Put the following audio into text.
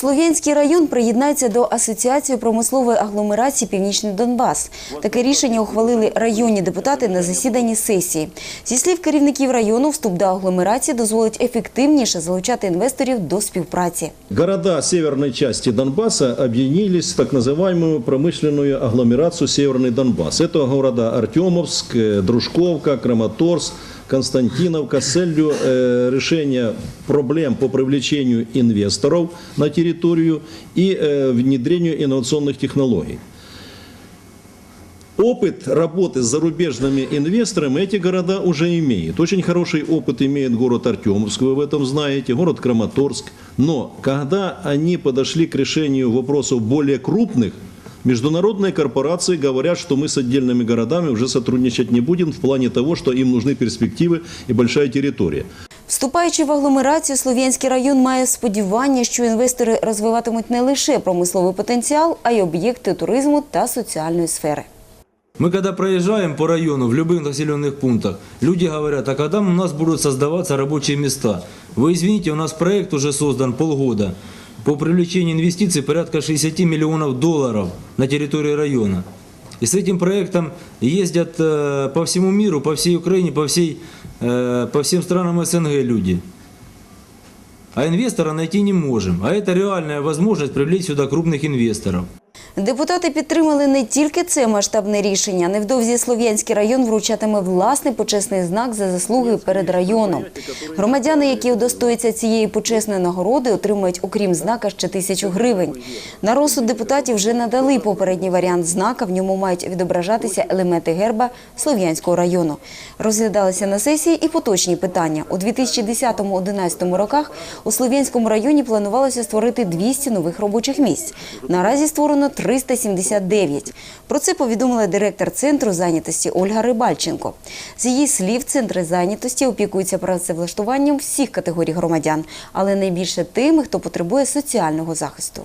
Слов'янський район приєднається до Асоціації промислової агломерації Північний Донбас. Таке рішення ухвалили районні депутати на засіданні сесії. Зі слів керівників району, вступ до агломерації дозволить ефективніше залучати інвесторів до співпраці. Города северной части Донбасса объединились в так называемую промышленную агломерацию Северный Донбасс. Это города Артемовск, э, Дружковка, Краматорск, Константиновка с целью э, решения проблем по привлечению инвесторов на территорию и э, внедрению инновационных технологий. Опыт работы с зарубежными инвесторами эти города уже имеют. Очень хороший опыт имеет город Артемовск, вы в этом знаете, город Краматорск. Но когда они подошли к решению вопросов более крупных, международные корпорации говорят, что мы с отдельными городами уже сотрудничать не будем в плане того, что им нужны перспективы и большая территория. Вступаючи в агломерацію, Слов'янський район має сподівання, що інвестори розвиватимуть не лише промисловий потенціал, а й об'єкти туризму та соціальної сфери. Мы когда проезжаем по району, в любых населенных пунктах, люди говорят, а когда у нас будут создаваться рабочие места? Вы извините, у нас проект уже создан полгода по привлечению инвестиций порядка 60 миллионов долларов на территории района. И с этим проектом ездят э, по всему миру, по всей Украине, по, всей, э, по всем странам СНГ люди. А инвестора найти не можем. А это реальная возможность привлечь сюда крупных инвесторов. Депутати підтримали не тільки це масштабне рішення. Невдовзі Слов'янський район вручатиме власний почесний знак за заслуги перед районом. Громадяни, які удостоїться цієї почесної нагороди, отримують, окрім знака, ще тисячу гривень. На розсуд депутатів вже надали попередній варіант знака. В ньому мають відображатися елементи герба Слов'янського району. Розглядалися на сесії і поточні питання. У 2010-2011 роках у Слов'янському районі планувалося створити 200 нових робочих місць. Наразі створено 379. Про це повідомила директор центру зайнятості Ольга Рибальченко. З її слів, центри зайнятості опікуються працевлаштуванням всіх категорій громадян, але найбільше тими, хто потребує соціального захисту.